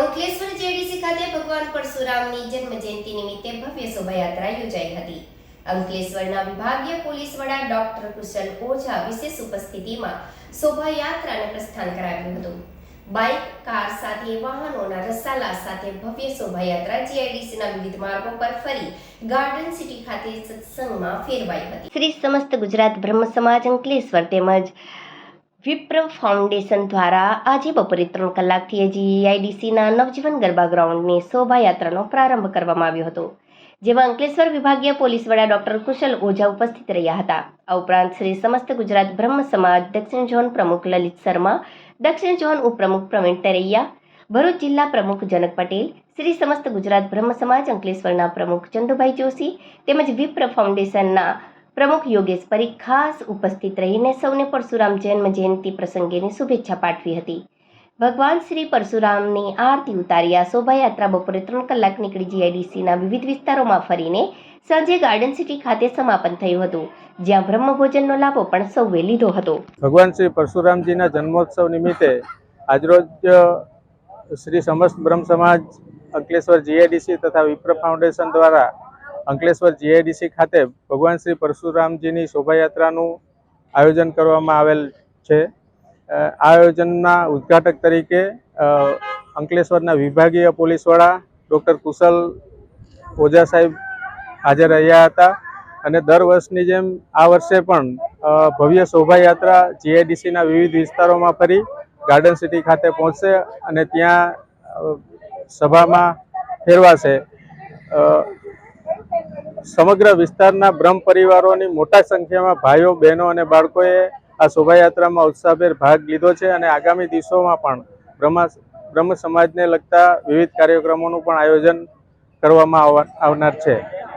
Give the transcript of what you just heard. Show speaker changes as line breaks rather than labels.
Ankleshwar JDC ખાતે ભગવાન પરશુરામની જન્મ જયંતિ નિમિત્તે ભવ્ય શોભાયાત્રા યોજાઈ હતી. અંકલેશ્વરના વિભાગીય પોલીસ વડા ડોક્ટર કુશલ ઓઝા વિશેષ ઉપસ્થિતિમાં શોભાયાત્રાને પ્રસ્થાન કરાવ્યું હતું. બાઇક, કાર સાથે, વાહનોના રસાલા સાથે ભવ્ય શોભાયાત્રા જીઆઈડીસીના વિવિધ માર્ગો પર ફરી ગાર્ડન સિટી ખાતે સત્સંગમાં ફેરવાઈ હતી. શ્રી સમસ્ત ગુજરાત બ્રહ્મ સમાજ અંકલેશ્વર તેમજ વિપ્ર ફાઉન્ડેશન દ્વારા આજે બપોરે ત્રણ કલાકથી જીઆઈડીસીના નવજીવન ગરબા ગ્રાઉન્ડની શોભાયાત્રાનો પ્રારંભ કરવામાં આવ્યો હતો, જેમાં અંકલેશ્વર વિભાગીય પોલીસ વડા ડોક્ટર કુશલ ઓઝા ઉપસ્થિત રહ્યા હતા. આ ઉપરાંત શ્રી સમસ્ત ગુજરાત બ્રહ્મ સમાજ, દક્ષિણ ઝોન પ્રમુખ લલિત શર્મા, દક્ષિણ ઝોન ઉપપ્રમુખ પ્રવીણ તરૈયા, ભરૂચ જિલ્લા પ્રમુખ જનક પટેલ, શ્રી સમસ્ત ગુજરાત બ્રહ્મ સમાજ અંકલેશ્વરના પ્રમુખ ચંદુભાઈ જોશી તેમજ વિપ્ર ફાઉન્ડેશનના પ્રમુખ યોગેશ પરીખ ખાસ ઉપસ્થિત રહીને સૌને પરશુરામ જન્મ જયંતિ પ્રસંગેની શુભેચ્છા પાઠવી હતી. ભગવાન શ્રી પરશુરામની આરતી ઉતારી આ શોભાયાત્રા બપોરે ત્રણ કલાક નીકળી જીઆઈડીસીના વિવિધ વિસ્તારોમાં ફરીને સાંજે ગાર્ડન સિટી ખાતે સમાપન થયું હતું, જ્યાં બ્રહ્મભોજનનો લાભો પણ સૌએ લીધો હતો.
ભગવાન શ્રી પરશુરામજીના જન્મોત્સવ નિમિત્તે આજરોજ શ્રી સમસ્ત બ્રહ્મ સમાજ અંકલેશ્વર જીઆઈડીસી તથા વિપ્ર ફાઉન્ડેશન દ્વારા અંકલેશ્વર જીઆઈડીસી ખાતે ભગવાન શ્રી પરશુરામજીની શોભાયાત્રાનું આયોજન કરવામાં આવેલ છે. આ આયોજનના ઉદ્ઘાટક તરીકે અંકલેશ્વરના વિભાગીય પોલીસ વડા ડૉક્ટર કુશલ ઓઝા સાહેબ હાજર રહ્યા હતા અને દર વર્ષની જેમ આ વર્ષે પણ ભવ્ય શોભાયાત્રા જીઆઈડીસીના વિવિધ વિસ્તારોમાં ફરી ગાર્ડન સિટી ખાતે પહોંચશે અને ત્યાં સભામાં ફેરવાશે. સમગ્ર વિસ્તારના બ્રહ્મ પરિવારોની મોટા સંખ્યામાં ભાઈઓ, બહેનો અને બાળકોએ આ શોભાયાત્રામાં ઉત્સાહભેર ભાગ લીધો છે અને આગામી દિવસોમાં પણ બ્રહ્મા, બ્રહ્મ સમાજને લગતા વિવિધ કાર્યક્રમોનું પણ આયોજન કરવામાં આવનાર છે.